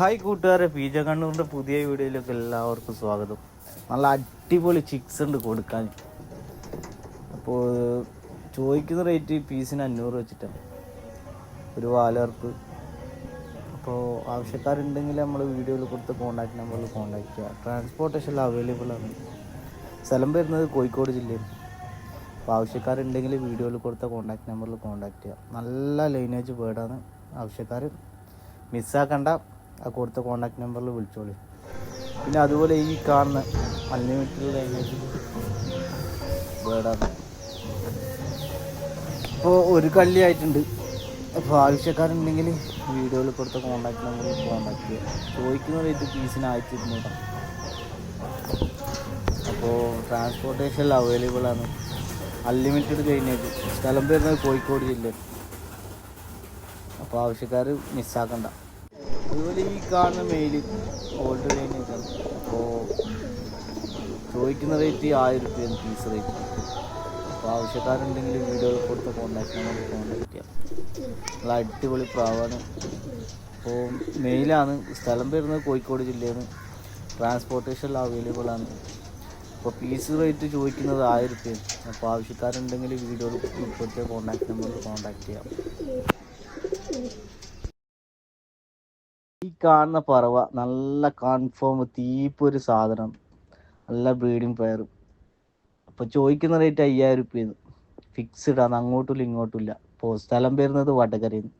Hi കൂട്ടുകാരെ P J കണ്ണൂരിന്റെ പുതിയ വീഡിയോയിലേക്ക് എല്ലാവർക്കും സ്വാഗതം. നല്ല അടിപൊളി ചിക്സ് ഉണ്ട് കൊടുക്കാൻ. അപ്പോൾ ചോദിക്കുന്ന റേറ്റ് പീസിന് അഞ്ഞൂറ് വെച്ചിട്ടാണ് ഒരു വാലർപ്പ് അപ്പോൾ ആവശ്യക്കാരുണ്ടെങ്കിൽ നമ്മൾ വീഡിയോയിൽ കൊടുത്ത് കോൺടാക്ട് നമ്പറിൽ കോൺടാക്ട് ചെയ്യുക ട്രാൻസ്പോർട്ടേഷൻ അവൈലബിൾ ആണ്. സ്ഥലം വരുന്നത് കോഴിക്കോട് ജില്ലയിൽ. അപ്പോൾ ആവശ്യക്കാരുണ്ടെങ്കിൽ വീഡിയോയിൽ കൊടുത്ത കോൺടാക്ട് നമ്പറിൽ കോൺടാക്ട് ചെയ്യുക നല്ല ലൈനേജ് ബേർഡാണ് ആവശ്യക്കാർ മിസ്സാക്കണ്ട ആ കൊടുത്ത കോൺടാക്ട് നമ്പറിൽ വിളിച്ചോളി. പിന്നെ അതുപോലെ ഈ കാണുന്ന അൺലിമിറ്റഡ് ലൈനേജ് ബേർഡാണ് ഇപ്പോൾ ഒരു കള്ളി ആയിട്ടുണ്ട്. അപ്പോൾ ആവശ്യക്കാരുണ്ടെങ്കിൽ വീഡിയോയിൽ കൊടുത്ത കോൺടാക്ട് നമ്പറിൽ കോൺടാക്ട് ചെയ്യുക ചോദിക്കുന്ന റേറ്റ് പീസിന് ആയിരത്തി അപ്പോൾ ട്രാൻസ്പോർട്ടേഷൻ അവൈലബിൾ ആണ്. അൺലിമിറ്റഡ് കഴിഞ്ഞിട്ട് സ്ഥലം വരുന്നത് കോഴിക്കോട് ജില്ലയിൽ. അപ്പോൾ ആവശ്യക്കാർ മിസ്സാക്കണ്ട അതുപോലെ ഈ കാണുന്ന മെയിൽ ഓൾഡ് കഴിഞ്ഞിട്ടാണ് അപ്പോൾ ചോദിക്കുന്ന റേറ്റ് ആയിരം രൂപയാണ് പീസ് റേറ്റ് അപ്പോൾ ആവശ്യക്കാരുണ്ടെങ്കിൽ വീഡിയോ കൊടുത്ത കോൺടാക്ട് നമുക്ക് കോൺടാക്ട് ചെയ്യാം നല്ല അടിപൊളി പ്രാവാണ്. അപ്പോൾ മെയിലാണ് സ്ഥലം വരുന്നത് കോഴിക്കോട് ജില്ലയാണ്. ട്രാൻസ്പോർട്ടേഷൻ അവൈലബിൾ ആണ്. അപ്പോൾ പീസ് റേറ്റ് ചോദിക്കുന്നത് ആയിരം അപ്പോൾ ആവശ്യക്കാരുണ്ടെങ്കിൽ വീഡിയോ ഉൾപ്പെടുത്തിയ കോൺടാക്ട് നമ്പറിൽ കോൺടാക്ട് ചെയ്യാം. കാണുന്ന പറവ നല്ല കൺഫേം തീപ്പൊരു സാധനം. നല്ല ബ്രീഡിങ് പെയർ അപ്പോൾ ചോദിക്കുന്ന റേറ്റ് അയ്യായിരം രൂപയാണ് ഫിക്സ്ഡ് ആണ്. അങ്ങോട്ടും ഇങ്ങോട്ടും ഇല്ല അപ്പോൾ സ്ഥലം വരുന്നത് വടകരയിൽ നിന്ന്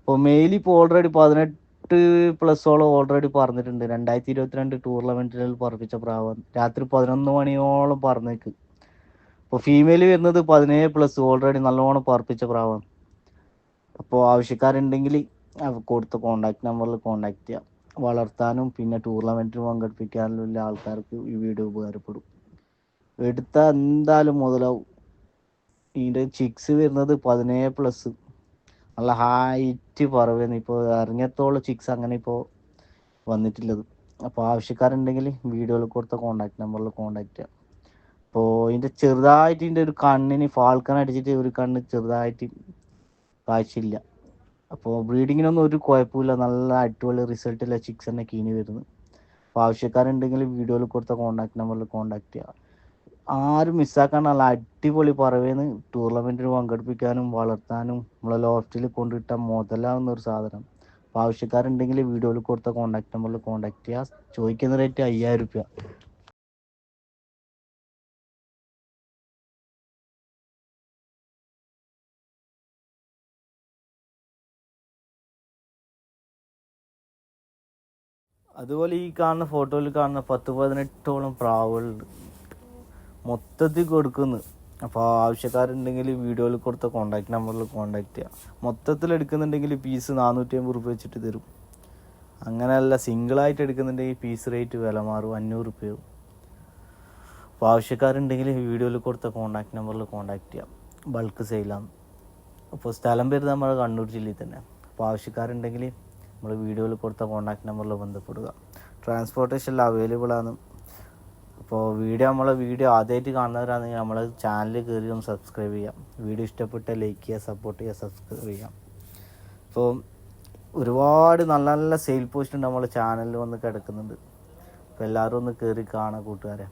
അപ്പോൾ മെയിൽ ഇപ്പോൾ ഓൾറെഡി പതിനെട്ട് പ്ലസോളം ഓൾറെഡി പറഞ്ഞിട്ടുണ്ട്. രണ്ടായിരത്തി ഇരുപത്തിരണ്ട് ടൂർണമെന്റിൽ പറപ്പിച്ച പ്രാവം രാത്രി പതിനൊന്ന് മണിയോളം പറഞ്ഞേക്ക്. അപ്പോൾ ഫീമെയിൽ വരുന്നത് പതിനേഴ് പ്ലസ് ഓൾറെഡി നല്ലോണം പറപ്പിച്ച പ്രാവാണ്. അപ്പോൾ ആവശ്യക്കാരുണ്ടെങ്കിൽ കൊടുത്ത കോണ്ടാക്ട് നമ്പറിൽ കോണ്ടാക്ട് ചെയ്യാം. വളർത്താനും പിന്നെ ടൂർണമെന്റിന് പങ്കെടുപ്പിക്കാനുള്ള ആൾക്കാർക്ക് ഈ വീഡിയോ ഉപകാരപ്പെടും. എടുത്താൽ എന്തായാലും മുതലാവും. ഇതിന്റെ ചിക്സ് വരുന്നത് പതിനേഴ് പ്ലസ് നല്ല ഹൈറ്റ് പറവെന്ന് ഇപ്പോൾ ഇറങ്ങിയത്തോളം ചിക്സ് അങ്ങനെ ഇപ്പോൾ വന്നിട്ടുള്ളത് അപ്പോൾ ആവശ്യക്കാരുണ്ടെങ്കിൽ വീഡിയോയിൽ കൊടുത്ത കോണ്ടാക്ട് നമ്പറിൽ കോണ്ടാക്ട് ചെയ്യാം. അപ്പോൾ ഇതിന്റെ ചെറുതായിട്ട് ഇതിന്റെ ഒരു കണ്ണിന് ഫാൾക്കൺ അടിച്ചിട്ട് ഒരു കണ്ണ് ചെറുതായിട്ട് കാഴ്ചയില്ല. അപ്പോൾ ബ്രീഡിങ്ങിനൊന്നും ഒരു കുഴപ്പമില്ല. നല്ല അടിപൊളി റിസൾട്ടുള്ള ചിക്സ് തന്നെ കീനി വരുന്നു അപ്പോൾ ആവശ്യക്കാരുണ്ടെങ്കിൽ വീഡിയോയിൽ കൊടുത്ത കോൺടാക്ട് നമ്പറിൽ കോൺടാക്ട് ചെയ്യുക ആരും മിസ്സാക്കാൻ നല്ല അടിപൊളി പറവേന്ന് ടൂർണമെന്റിന് പങ്കെടുപ്പിക്കാനും വളർത്താനും നമ്മളെ ലോഫ്റ്റിൽ കൊണ്ടിട്ട മുതലാവുന്ന ഒരു സാധനം. അപ്പോൾ ആവശ്യക്കാരുണ്ടെങ്കിൽ വീഡിയോയിൽ കൊടുത്ത കോൺടാക്ട് നമ്പറിൽ കോൺടാക്ട് ചെയ്യുക ചോദിക്കുന്ന റേറ്റ് അയ്യായിരം രൂപ അതുപോലെ ഈ കാണുന്ന ഫോട്ടോയിൽ കാണുന്ന പത്ത് പതിനെട്ടോളം പ്രാവുകളുണ്ട് മൊത്തത്തിൽ കൊടുക്കുന്നു. അപ്പോൾ ആവശ്യക്കാരുണ്ടെങ്കിൽ വീഡിയോയിൽ കൊടുത്ത കോൺടാക്ട് നമ്പറിൽ കോൺടാക്ട് ചെയ്യാം. മൊത്തത്തിൽ എടുക്കുന്നുണ്ടെങ്കിൽ പീസ് നാനൂറ്റി അമ്പത് റുപ്യ വെച്ചിട്ട് തരും. അങ്ങനെയല്ല സിംഗിളായിട്ട് എടുക്കുന്നുണ്ടെങ്കിൽ പീസ് റേറ്റ് വില മാറും അഞ്ഞൂറ് റുപ്യവും അപ്പോൾ ആവശ്യക്കാരുണ്ടെങ്കിൽ വീഡിയോയിൽ കൊടുത്ത കോൺടാക്ട് നമ്പറിൽ കോൺടാക്ട് ചെയ്യാം. ബൾക്ക് സെയിലാണ് അപ്പോൾ സ്ഥലം വരുന്നത് നമ്മുടെ കണ്ണൂർ ജില്ലയിൽ തന്നെ. അപ്പോൾ ആവശ്യക്കാരുണ്ടെങ്കിൽ നമ്മൾ വീഡിയോയിൽ കൊടുത്ത കോൺടാക്ട് നമ്പറിൽ ബന്ധപ്പെടുക. ട്രാൻസ്പോർട്ടേഷൻ അവൈലബിൾ ആണ്. അപ്പോൾ വീഡിയോ നമ്മളെ വീഡിയോ ആദ്യമായിട്ട് കാണുന്നവരാണെങ്കിൽ നമ്മളെ ചാനൽ കയറി ഒന്ന് സബ്സ്ക്രൈബ് ചെയ്യാം വീഡിയോ ഇഷ്ടപ്പെട്ട ലൈക്ക് ചെയ്യുക സപ്പോർട്ട് ചെയ്യുക സബ്സ്ക്രൈബ് ചെയ്യാം അപ്പോൾ ഒരുപാട് നല്ല നല്ല സെയിൽ പോസ്റ്റ് ഉണ്ട് നമ്മളെ ചാനലിൽ വന്ന് കിടക്കുന്നുണ്ട്. അപ്പോൾ എല്ലാവരും ഒന്ന് കയറി കാണാം കൂട്ടുകാരെ.